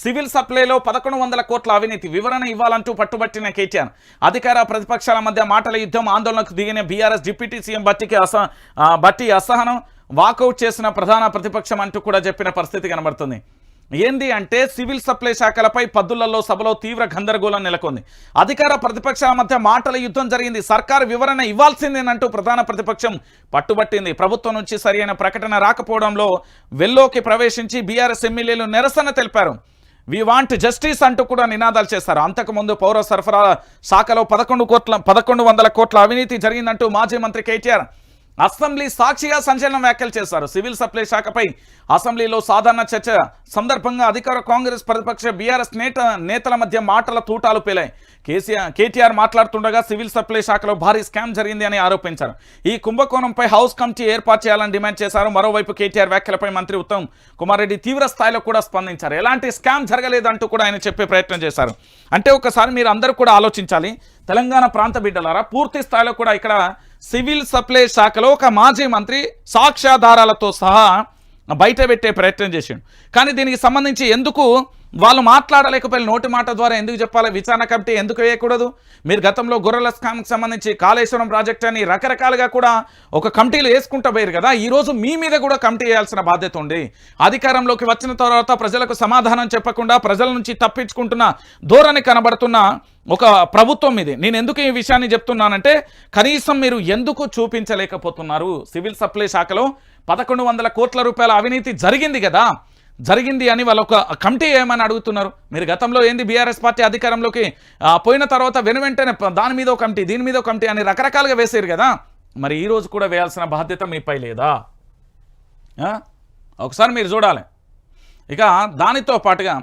Civil సప్లైలో పదకొండు వందల కోట్ల అవినీతి వివరణ ఇవ్వాలంటూ పట్టుబట్టిన కేటీఆర్. అధికార ప్రతిపక్షాల మధ్య మాటల యుద్ధం ఆందోళనకు దిగిన బీఆర్ఎస్ డిప్యూటీ సీఎం బట్టికి అస బట్టి అసహనం వాకౌట్ చేసిన ప్రధాన ప్రతిపక్షం అంటూ కూడా చెప్పిన పరిస్థితి కనబడుతుంది. ఏంది అంటే సివిల్ సప్లై శాఖలపై పద్దులలో సభలో తీవ్ర గందరగోళం నెలకొంది. అధికార ప్రతిపక్షాల మధ్య మాటల యుద్ధం జరిగింది. సర్కారు వివరణ ఇవ్వాల్సిందేనంటూ ప్రధాన ప్రతిపక్షం పట్టుబట్టింది. ప్రభుత్వం నుంచి సరైన ప్రకటన రాకపోవడంలో వెల్లోకి ప్రవేశించి బీఆర్ఎస్ ఎమ్మెల్యేలు నిరసన తెలిపారు. వి వాంట్ జస్టిస్ అంటూ కూడా నినాదాలు చేస్తారు. అంతకుముందు పౌర సరఫరాల శాఖలో పదకొండు కోట్ల పదకొండు వందల కోట్ల అవినీతి జరిగిందంటూ మాజీ మంత్రి కేటీఆర్ అసెంబ్లీ సాక్షిగా సంచలనం వ్యాఖ్యలు చేశారు. సివిల్ సప్లై శాఖపై అసెంబ్లీలో సాధారణ చర్చ సందర్భంగా అధికార కాంగ్రెస్ ప్రతిపక్ష బీఆర్ఎస్ నేత నేతల మధ్య మాటల తూటాలు పేలాయి. కేసీఆర్ కేటీఆర్ మాట్లాడుతుండగా సివిల్ సప్లై శాఖలో భారీ స్కామ్ జరిగింది అని ఆరోపించారు. ఈ కుంభకోణంపై హౌస్ కమిటీ ఏర్పాటు చేయాలని డిమాండ్ చేశారు. మరోవైపు కేటీఆర్ వ్యాఖ్యలపై మంత్రి ఉత్తమ్ కుమార్ రెడ్డి తీవ్ర స్థాయిలో కూడా స్పందించారు. ఎలాంటి స్కామ్ జరగలేదంటూ కూడా ఆయన చెప్పే ప్రయత్నం చేశారు. అంటే ఒకసారి మీరు అందరూ కూడా ఆలోచించాలి. తెలంగాణ ప్రాంత బిడ్డలారా పూర్తి స్థాయిలో కూడా ఇక్కడ సివిల్ సప్లై శాఖలో ఒక మాజీ మంత్రి సాక్ష్యాధారాలతో సహా బయట పెట్టే ప్రయత్నం చేసిండు. కానీ దీనికి సంబంధించి ఎందుకు వాళ్ళు మాట్లాడలేకపోయిన నోటి మాట ద్వారా ఎందుకు చెప్పాలి? విచారణ కమిటీ ఎందుకు వేయకూడదు? మీరు గతంలో గొర్రెల స్కామ్కి సంబంధించి కాళేశ్వరం ప్రాజెక్ట్ అని రకరకాలుగా కూడా ఒక కమిటీలు వేసుకుంటూ పోయారు కదా ఈరోజు మీ మీద కూడా కమిటీ వేయాల్సిన బాధ్యత ఉంది. అధికారంలోకి వచ్చిన తర్వాత ప్రజలకు సమాధానం చెప్పకుండా ప్రజల నుంచి తప్పించుకుంటున్న ధోరణి కనబడుతున్న ఒక ప్రభుత్వం ఇది. నేను ఎందుకు ఈ విషయాన్ని చెప్తున్నానంటే కనీసం మీరు ఎందుకు చూపించలేకపోతున్నారు? సివిల్ సప్లై శాఖలో పదకొండు వందల కోట్ల రూపాయల అవినీతి జరిగింది కదా. జరిగింది అని వాళ్ళు ఒక కమిటీ ఏమని అడుగుతున్నారు? మీరు గతంలో ఏంది బీఆర్ఎస్ పార్టీ అధికారంలోకి పోయిన తర్వాత వెను వెంటనే దాని మీద ఒక కమిటీ దీని మీద కమిటీ అని రకరకాలుగా వేసారు కదా. మరి ఈరోజు కూడా వేయాల్సిన బాధ్యత మీపై లేదా? ఒకసారి మీరు చూడాలి. ఇక దానితో పాటుగా